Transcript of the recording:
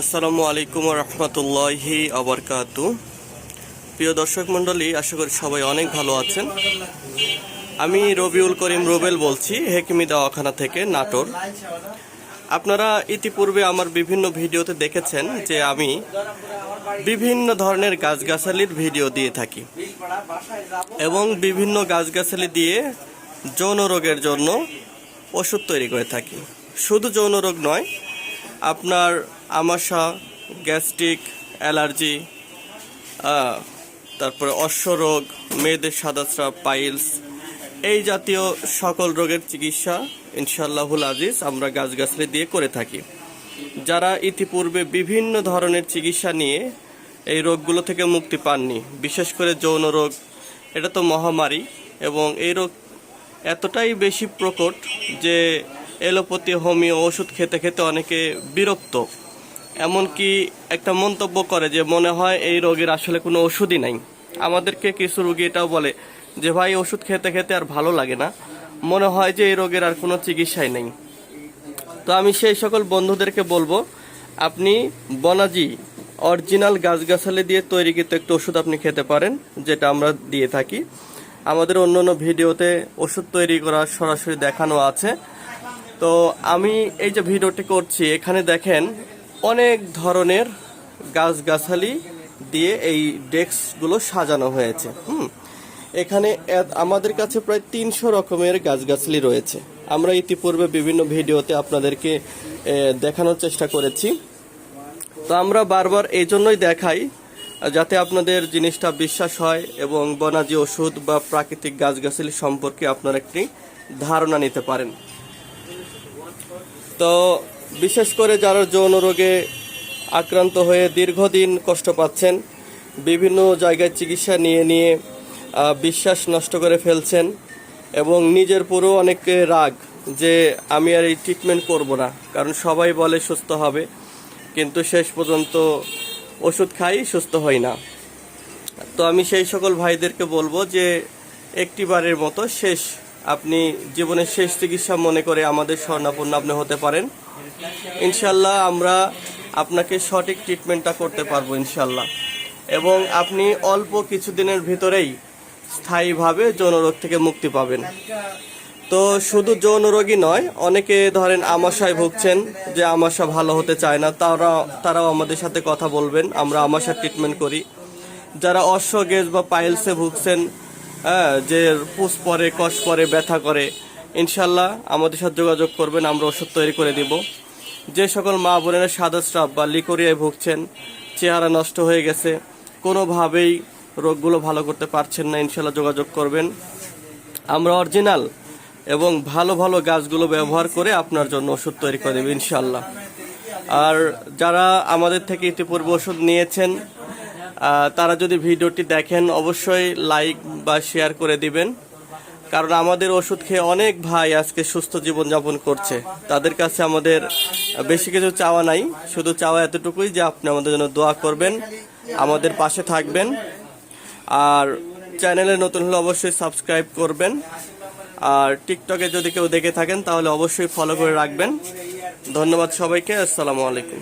আসসালামু আলাইকুম রহমতুল্লাহি আবরকাত প্রিয় দর্শক মণ্ডলী, আশা করি সবাই অনেক ভালো আছেন। আমি রবিউল করিম রুবেল বলছি, হেকিমি দাওয়াখানা থেকে নাটোর। আপনারা ইতিপূর্বে আমার বিভিন্ন ভিডিওতে দেখেছেন যে আমি বিভিন্ন ধরনের গাছগাছালির ভিডিও দিয়ে থাকি এবং বিভিন্ন গাছগাছালি দিয়ে যৌন রোগের জন্য ওষুধ তৈরি করে থাকি। শুধু যৌন রোগ নয়, আপনার আমাশা, গ্যাস্ট্রিক, অ্যালার্জি তারপরে অশ্বরোগ, মেয়েদের সাদাস্রাব পাইলস, এই জাতীয় সকল রোগের চিকিৎসা ইনশাল্লাহুল আজিজ আমরা গাছগাছালি দিয়ে করে থাকি। যারা ইতিপূর্বে বিভিন্ন ধরনের চিকিৎসা নিয়ে এই রোগগুলো থেকে মুক্তি পাননি, বিশেষ করে যৌন রোগ, এটা তো মহামারী এবং এই রোগ এতটাই বেশি প্রকট যে এলোপ্যাথি, হোমিও, ওষুধ খেতে খেতে অনেকে বিরক্ত। এমনকি একটা মন্তব্য করে যে মনে হয় এই রোগের আসলে কোনো ওষুধই নাই। আমাদেরকে কিছু রোগী এটাও বলে যে, ভাই, ওষুধ খেতে খেতে আর ভালো লাগে না। মনে হয় যে এই রোগের আর কোনো চিকিৎসাই নেই। তো আমি সেই সকল বন্ধুদেরকে বলব, আপনি বনাজি অরিজিনাল গাছগাছালি দিয়ে তৈরিকৃত একটা ওষুধ আপনি খেতে পারেন, যেটা আমরা দিয়ে থাকি। আমাদের অন্য অন্য ভিডিওতে ওষুধ তৈরি করা সরাসরি দেখানো আছে। তো আমি এই যে ভিডিওটি করছি, এখানে দেখেন অনেক ধরনের গাছগাছালি দিয়ে এই ডেস্কগুলো সাজানো হয়েছে, হুম। এখানে আমাদের কাছে প্রায় তিনশো রকমের গাছগাছালি রয়েছে। আমরা ইতিপূর্বে বিভিন্ন ভিডিওতে আপনাদেরকে দেখানোর চেষ্টা করেছি। তো আমরা বারবার এই জন্যই দেখাই, যাতে আপনাদের জিনিসটা বিশ্বাস হয় এবং বনাজি ওষুধ বা প্রাকৃতিক গাছগাছালি সম্পর্কে আপনারা একটি ধারণা নিতে পারেন। তো বিশেষ করে যারা যৌন রোগে আক্রান্ত হয়ে দীর্ঘদিন কষ্ট পাচ্ছেন, বিভিন্ন জায়গায় চিকিৎসা নিয়ে নিয়ে বিশ্বাস নষ্ট করে ফেলছেন এবং নিজের পুরো অনেক রাগ যে আমি আর এই ট্রিটমেন্ট করব না, কারণ সবাই বলে সুস্থ হবে, কিন্তু শেষ পর্যন্ত ওষুধ খাই, সুস্থ হই না। তো আমি সেই সকল ভাইদেরকে বলব যে একটিবারের মতো শেষ আপনি জীবনের শেষ চিকিৎসা মনে করে আমাদের স্বর্ণাপন্ন আপনি হতে পারেন। ইনশাল্লাহ আমরা আপনাকে সঠিক ট্রিটমেন্টটা করতে পারব ইনশাল্লাহ এবং আপনি অল্প কিছুদিনের ভিতরেই স্থায়ীভাবে যৌন রোগ থেকে মুক্তি পাবেন। তো শুধু যৌন রোগী নয়, অনেকে ধরেন আমাশায় ভুগছেন যে আমাশা ভালো হতে চায় না, তারা, তারাও আমাদের সাথে কথা বলবেন, আমরা আমাশার ট্রিটমেন্ট করি। যারা অশ্ব গেজ বা পাইলসে ভুগছেন হ্যাঁ যে পুষ পরে, কষ পরে, ব্যথা করে, ইনশাল্লাহ আমাদের সাথে যোগাযোগ করবেন, আমরা ওষুধ তৈরি করে দিব। যে সকল মা বোনেরা সাদা স্রাব বা লিকোরিয়ায় ভুগছেন, চেহারা নষ্ট হয়ে গেছে, কোনোভাবেই রোগগুলো ভালো করতে পারছেন না, ইনশাল্লাহ যোগাযোগ করবেন। আমরা অরিজিনাল এবং ভালো ভালো গাছগুলো ব্যবহার করে আপনার জন্য ওষুধ তৈরি করে দেবে, ইনশাল্লাহ। আর যারা আমাদের থেকে ইতিপূর্বে ওষুধ নিয়েছেন তারা যদি ভিডিওটি দেখেন, অবশ্যই লাইক বা শেয়ার করে দিবেন। কারণ আমাদের ওষুধ খেয়ে অনেক ভাই আজকে সুস্থ জীবনযাপন করছে। তাদের কাছে আমাদের বেশি কিছু চাওয়া নাই। শুধু চাওয়া এতটুকুই যে আপনি আমাদের জন্য দোয়া করবেন, আমাদের পাশে থাকবেন। আর চ্যানেলে নতুন হলে অবশ্যই সাবস্ক্রাইব করবেন। আর টিকটকে যদি কেউ দেখে থাকেন, তাহলে অবশ্যই ফলো করে রাখবেন। ধন্যবাদ সবাইকে। আসসালামু আলাইকুম।